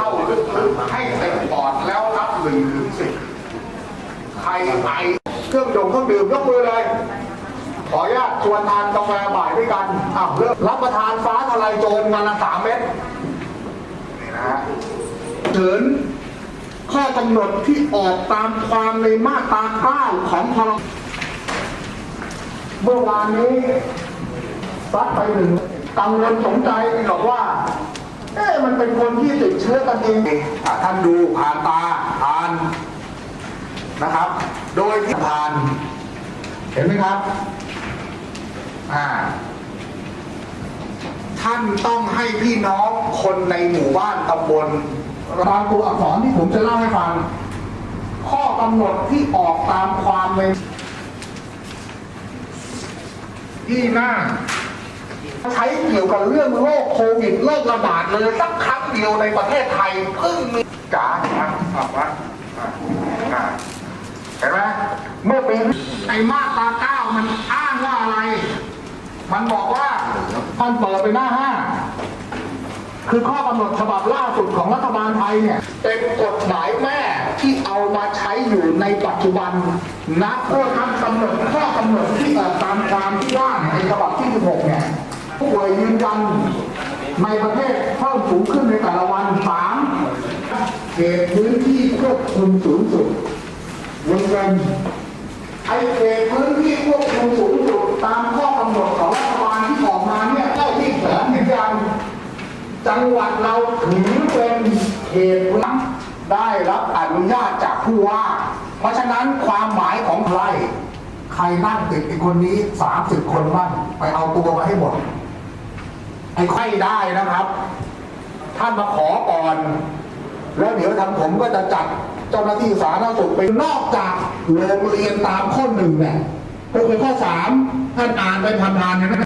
เข้าลึกๆให้เต็มปอดแล้วนับหนึ่งถึงสิบใครไอเครื่องดงเครื่องดื่มยกมือเลย ขออนุญาตชวนทานกาแฟบ่ายด้วยกันอ้าวเริ่มรับประทานฟ้าทลายโจรวันละสามเม็ดนี่นะฮะถึงข้อกำหนดที่ออกตามความในมาตราเก้าของพรบเมื่อวานนี้ซัดไปหนึ่งกังวลสงใจหรอกว่า เอ๊ะมันเป็นคนที่ติดเชื้อกันเองอะท่านดูผ่านตาผ่านนะครับ โดยที่ผ่าน เห็นไหมครับอ่าท่านต้องให้พี่น้องคนในหมู่บ้านตำบลบางตัวอักษรที่ผมจะเล่าให้ฟัง ข้อกำหนดที่ออกตามความในที่หน้า ใช้เกี่ยวกับเรื่องโรคโควิดโรคระบาดเลยสักครั้งเดียวในประเทศไทยเพิ่งมีจ๋าอะอะวะอะอะเห็นไหมเมื่อปีไอ้มาตราเก้ามันอ้างว่าอะไร มันบอกว่าท่านเปิดไปหน้าห้าคือข้อกำหนดฉบับล่าสุดของรัฐบาลไทยเนี่ย เป็นกฎหมายแม่ที่เอามาใช้อยู่ในปัจจุบันนับเพื่อการกำหนดข้อกำหนดที่ตามความที่ว่าในฉบับที่ 16 เนี่ย ผู้ป่วยยืนยันในประเทศเพิ่มสูงขึ้นในแต่ละวันสามเขตพื้นที่ควบคุมสูงสุดวงเงินไอเขตพื้นที่ควบคุมสูงสุดตามข้อกำหนดของรัฐบาลที่ออกมาเนี่ยเท่าที่แผนยืนยันจังหวัดเราถือเป็นเขตลับได้รับอนุญาตจากผู้ว่า เพราะฉะนั้นความหมายของใครใครนั่งติดไอ้คนนี้สามสิบคนบ้างไปเอาตัวมาให้หมด ไอ้ไข้ได้นะครับ ท่านมาขอก่อน แล้วเดี๋ยวทางผมก็จะจัดเจ้าหน้าที่สาธารณสุขไปนอกจากโรงเรียนตามข้อหนึ่งเนี่ยก็คือข้อสามท่านอ่านไปผ่านๆเห็นะ